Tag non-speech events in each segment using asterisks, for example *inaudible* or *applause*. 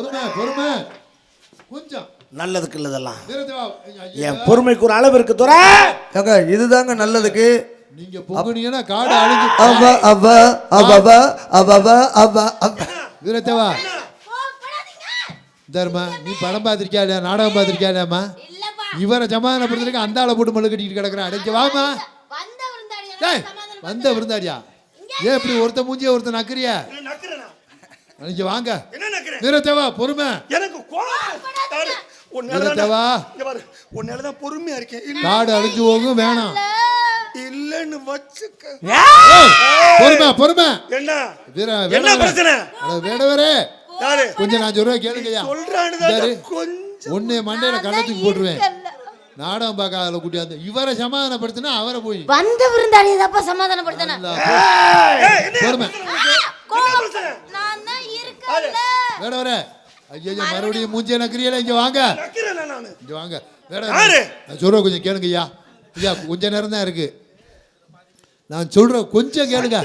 பொறுமை பொறுமை. கொஞ்சம். நல்லதுக்கு இல்லதெல்லாம். என் பொறுமைக்கு ஒரு அளவு இருக்கு துறை ஏங்க இதுதாங்க நல்லதுக்கு. நீங்க பொங்குனீங்கன்னா காடு அழிஞ்சு அவ அவ அவ அவ அவ அவ அவ வீரத்தேவா தர்மா நீ படம் பார்த்துருக்கியா இல்லையா? நாடகம் பார்த்துருக்கியா இல்லையாம்மா? இவரை சமாதானப்படுத்திருக்க அந்த ஆளை போட்டு மல்லு கட்டிட்டு கிடக்குறேன். அடைஞ்சு வாமா ஏய் வந்த விருந்தாடியா ஏன் இப்படி ஒருத்த மூஞ்சிய ஒருத்த நக்குறியா? அடைஞ்சு வாங்க. வீரத்தேவா பொறுமை. எனக்கு பாரு, உன்னால தான் வீரத்தேவா இங்க பாரு உன்னால தான் பொறுமையா இருக்கேன். காடு அழிஞ்சு போகும் வேணாம். இல்லன்னு வச்சுக்க. பொறுமை பொறுமை. என்ன? என்ன வேடவரே. பிரச்சனை? அட, வேடவரே. யாரு கொஞ்சம் நான் சொல்றேன் கேளுங்கய்யா? தான் கொஞ்சம். உன்னை மண்டையில கள்ளத்துக்கு போட்டுருவேன். நாடகம் பார்க்க அதில் கூட்டியாந்து இவரை சமாதானப்படுத்தினா அவரை போய். வந்த விருந்தாடி தப்பா சமாதானப்படுத்தன. பொறுமை. இருக்கேன்ல வேடவரே ஐயோ மறுபடியும் மூஞ்சிய நக்கிரியல இங்க வாங்க. இங்க வாங்க? வேடவரே நான் சொல்றேன் கொஞ்சம் கேளுங்க ஐயா. ஐயா கொஞ்ச நேரம் தான் இருக்கு. நான் சொல்றேன் கொஞ்சம் கேளுங்க.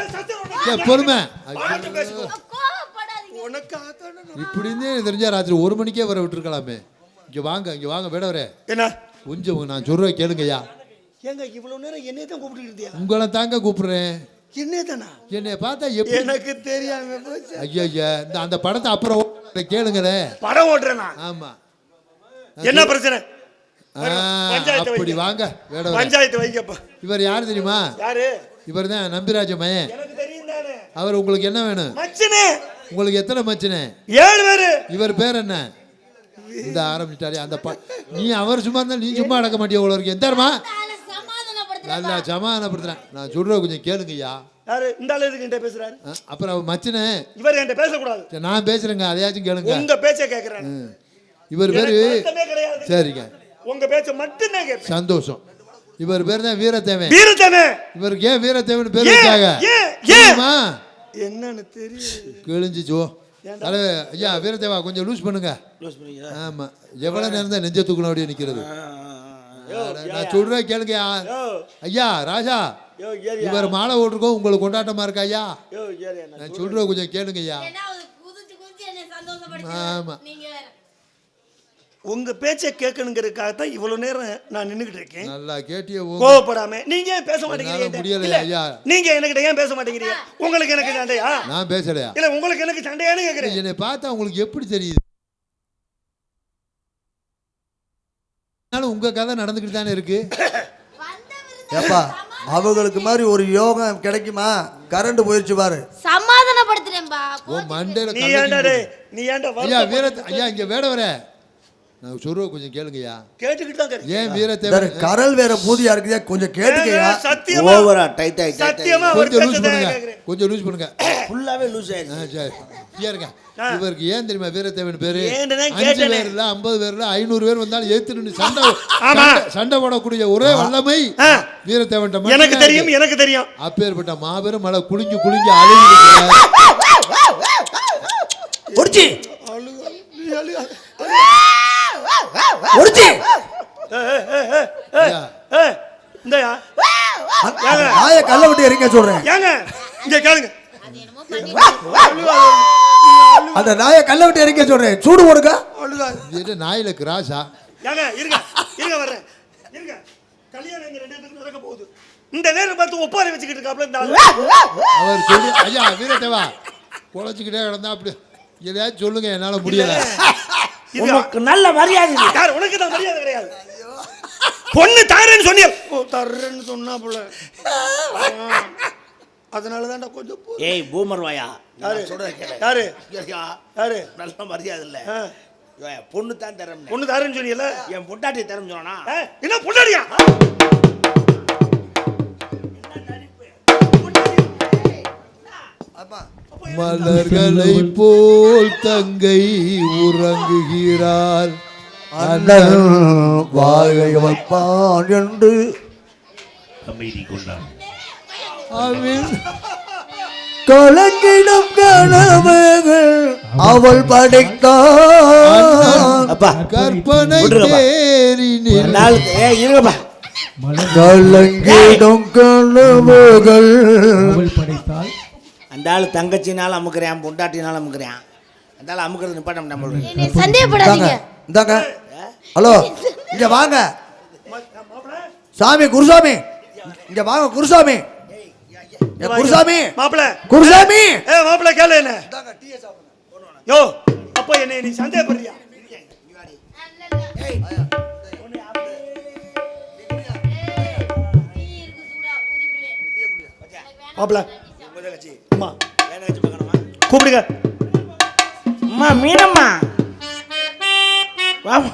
ஏய், பொறுமை. பார்த்து பேசிக்கோ. கோவப்படாதீங்க. உனக்காக தானே நான் இப்படி இருந்தே தெரிஞ்சா ராத்திரி ஒரு மணிக்கே வர விட்டுருக்கலாமே. இங்க வாங்க இங்க வாங்க வேடவரே என்ன? கொஞ்சம் நான் சொல்றேன் கேளுங்க ஐயா. ஏங்க இவ்வளவு நேரம் என்னைய தான் கூப்பிட்டு உங்களை தாங்க கூப்பிடுறேன். என்னைய தானா என்னை பார்த்தா எப்படி? எனக்கு தெரியாம போச்சு. ஐயா அந்த படத்தை அப்புறம் கேளுங்களே. படம் ஓட்டுறேனா ஆமா. என்ன பிரச்சனை? அப்படி வைங்க. பஞ்சாயத்து வைக்கப்பா இவர் யார் தெரியுமா? யாரு? இவர் தான் நம்பிராஜ மயன் அவர் உங்களுக்கு என்ன வேணும்? உங்களுக்கு எத்தனை மச்சினே? ஏழு பேரு. இவர் பேர் என்ன? இந்த ஆரம்பிச்சிட்டாலே அந்த நீ அவர் சும்மா இருந்தா நீ சும்மா அடக்க மாட்டிய இருக்கு. எந்தாருமா நல்லா சமாதானப்படுத்துறேன். நான் சொல்ற கொஞ்சம் கேளுங்கய்யா. யாரு? இந்த ஆளு எதுக்கு என்கிட்ட பேசுறாரு? ஆ, அப்புறம் அவர் மச்சினே. இவர் என்கிட்ட பேசக்கூடாது. நான் பேசுறேங்க அதையாச்சும் கேளுங்க. உங்க பேச்ச கேக்குறேன். இவர் பேரு சரிங்க. உங்க பேச்ச மட்டும் தான் கேட்பேன். சந்தோஷம். இவர் பேர் தான் வீரத்தேவன். இவருக்கு ஏன் வீரத்தேவன் பேர்? வச்சாங்க? தெரியுமா? என்னன்னு தெரியும் கிழிஞ்சிச்சோ ஐயா வீரத்தேவா கொஞ்சம் லூஸ் பண்ணுங்க. ஆமா. எவ்வளவு நேரம் தான் நெஞ்ச தூக்கணும் அப்படியே நிக்கிறது. அட, நான் சொல்றேன் கேளுங்க ஐயா ராஜா இவர் மாலை ஓட்டுருக்கோம் உங்களுக்கு கொண்டாட்டமா இருக்கா ஐயா? நான் சொல்றேன். கொஞ்சம் கேளுங்க ஐயா. ஏன்னா அது குதிச்சு குதிச்சு என்னை ஆமா. சந்தோஷப்படுத்து நீங்க வேற. உங்க பேச்ச கேட்கணுங்கிறதுக்காக தான் இவ்வளவு நேரம் நான் நின்னுகிட்டு இருக்கேன். நல்லா கேட்டிய கோவப்படாம நீங்க ஏன் பேச மாட்டேங்கிறீங்க? முடியலையா, இல்ல, ஐயா? நீங்க என்கிட்ட ஏன் பேச மாட்டேங்கிறீங்க? உங்களுக்கு எனக்கு சண்டையா? நான் பேசலையா? இல்ல உங்களுக்கு எனக்கு சண்டையான்னு கேக்குறேன் என்னை பார்த்தா உங்களுக்கு எப்படி தெரியுது? ஆனாலும் உங்க கதை நடந்துக்கிட்டு தானே இருக்கு? ஏப்பா அவங்களுக்கு மாதிரி ஒரு யோகம் கிடைக்குமா? கரண்ட் போயிருச்சு பாரு. சமாதானப்படுத்துறேன்பா ஓ மண்டையில நீ கல்லை ஏன்டா தூக்கி டேய் நீ ஏன்டா ஐயா வருத்தப்பட்டு- வீரத் ஐயா இங்க வேட வர. நான் சொல்ற கொஞ்சம் கேளுங்கய்யா. கேட்டுக்கிட்டு தான் இருக்கேன். ஏன் கரல் வேற பூதியா இருக்குதா கொஞ்சம் கேட்டுக்கையா ஏங்க, சத்தியமா ஓவரா டைட் ஆகி சத்தியமா ஒரு கொஞ்சம் லூஸ் கஷ்டத்தை பண்ணுங்க. கேக்குறேன். கொஞ்சம் லூஸ் பண்ணுங்க. ஃபுல்லாவே லூஸ் ஆயிடுச்சு. சரி. இவருக்கு ஏன் தெரியுமா வீரத்தேவன் பேரு? அஞ்சு கேட்டேனே. பேர் இல்ல ஐம்பது பேர் இல்ல ஐநூறு பேர் வந்தாலும் ஏத்து சண்டை ஆமா. சண்டை- போடக்கூடிய ஒரே வல்லமை. வீரத்தேவன் எனக்கு தெரியும் எனக்கு தெரியும். அப்பேற்பட்ட மாபெரும் மழை குளிஞ்சு குளிஞ்சு அழுகி கல்ல விட்டு எறிங்க சொல்றேன். ஏங்க இங்க கேளுங்க. அந்த நாய கல்ல விட்டு எறிங்க சொல்றேன். சூடு போடுங்க. அழுகாது நாயில கிராஸா ஏங்க இருங்க இருங்க வர்றேன். இருங்க. கல்யாணம் எங்க ரெண்டு பேருக்கு நடக்க போகுது. இந்த நேரம் பார்த்து ஒப்பாரி வச்சுக்கிட்டு இருக்காப்ல இந்த ஆளு. அவர் சொல்லி ஐயா வீரத்தேவா குழச்சிக்கிட்டே கிடந்தா அப்படி. எதையாச்சும் சொல்லுங்க என்னால முடியல. இது உனக்கு நல்ல மரியாதை இல்லை. யார் உனக்கு தான் மரியாதை கிடையாது. பொண்ணு தாரேன்னு சொன்னிய. ஓ தர்றேன்னு சொன்னா போல அதனால தான்டா கொஞ்சம் போ- ஏய் பூமர் வாயா? யாரு? யாரு? யாரு? நல்ல மரியாதை இல்ல. பொண்ணு தான் தரம் பொண்ணு தாரேன்னு சொன்னியல என் பொண்டாட்டி தரம் சொன்னா என்ன பொண்ணாடியா மலர்களை போல் தங்கை உறங்குகிறார். அண்ணன் வாழை வைப்பான் என்று அவன் கலங்கிடும் கனவுகள் அவள் படைத்தான். அப்பா கற்பனை இருங்கப்பா. கலங்கிடும் கனவுகள் அந்த ஆள் தங்கச்சினால அமுக்குறேன் பொண்டாட்டினால அமுக்குறேன். அந்த ஆள் அமுக்குறது நிப்பாட்டம் நம்ம சந்தேகப்படாதீங்க. இந்தாங்க. ஹலோ இங்க வாங்க. சாமி குருசாமி. இங்க வாங்க குருசாமி. குருசாமி மாப்பிள குருசாமி ஏ மாப்பிள கேளு என்ன யோ அப்ப என்ன நீ சந்தேகப்படுறியா மாப்பிள அம்மா கூப்பிடுங்க அம்மா மீனம்மா வாமா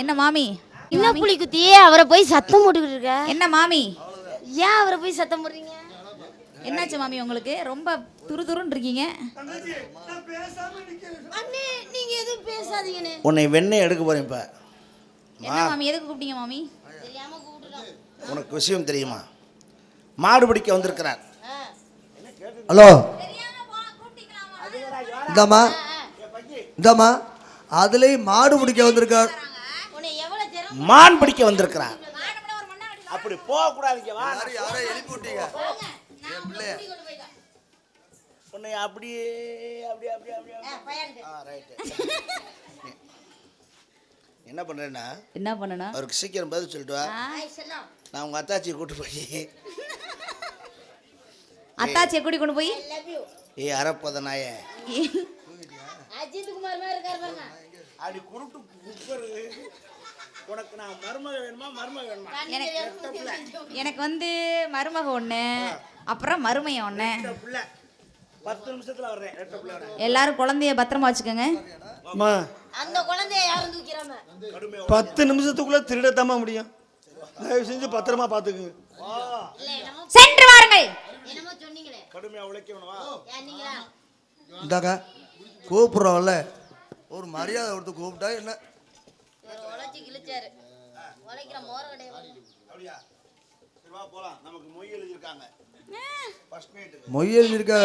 என்ன மாமி? என்ன புலி குத்தியே அவரை போய் சத்தம் போட்டுக்கிட்டு இருக்க? என்ன மாமி? ஏன் அவரை போய் சத்தம் போடுறீங்க? என்னாச்சு மாமி உங்களுக்கு? ரொம்ப துரு துருன்னு இருக்கீங்க அண்ணே நீங்க எதுவும் பேசாதீங்கண்ணே. உன்னை வெண்ணெய் எடுக்க போறேன் இப்ப. என்ன மாமி எதுக்கு கூப்பிட்டீங்க மாமி? உனக்கு விஷயம் தெரியுமா? மாடு பிடிக்க வந்திருக்கிறார். ஹலோ. இந்தாம்மா. இந்தாம்மா. அதுலேயும் மாடு பிடிக்க வந்திருக்கார். மான் பிடிக்க வந்திருக்கிறார். அப்படி போக கூடாது வா உன்னை அப்படியே அப்படியே அப்படியே அப்படியே. ஆ ரைட்டு என்ன பண்றேன்னா என்ன பண்ணணும் அவருக்கு சீக்கிரம் பதில் சொல்லிட்டு வா நான் உங்க அத்தாச்சியை கூட்டு போய். *laughs* அத்தாச்சியை கூட்டி கொண்டு போய்? லவ் யூ ஏய் அரப்பத நாய. *laughs* அஜித் குமார் மாதிரி இருக்காரு பாருங்க. அப்படி குருட்டு குக்கரு உனக்கு நான் மருமக வேணுமா மருமக வேணுமா? எனக்கு எனக்கு வந்து மருமக ஒண்ணு. அப்புறம் பிள்ளை. வரேன் எல்லாரும் குழந்தைய பத்திரமா வச்சுக்கோங்க. அம்மா அந்த குழந்தைய யாரும் தூக்கிறாம பத்து நிமிஷத்துக்குள்ள திருடத்தாம முடியும். தயவு செஞ்சு பத்திரமா பாத்துக்குங்க. சென்று வாருங்கள். என்னமோ சொன்னீங்களே. கடுமையா உழைக்கணுமா இந்தாங்க. கூப்பிட்றோம்ல. ஒரு மரியாதை கொடுத்து கூப்பிட்டா என்ன? இவர் உழைச்சி கிழிச்சாரு. உழைக்கிற மோர கிடையாது அப்படியா? சரி வா போலாம். நமக்கு மொய் எழுதியிருக்காங்க. மொய் எழுதியிருக்க.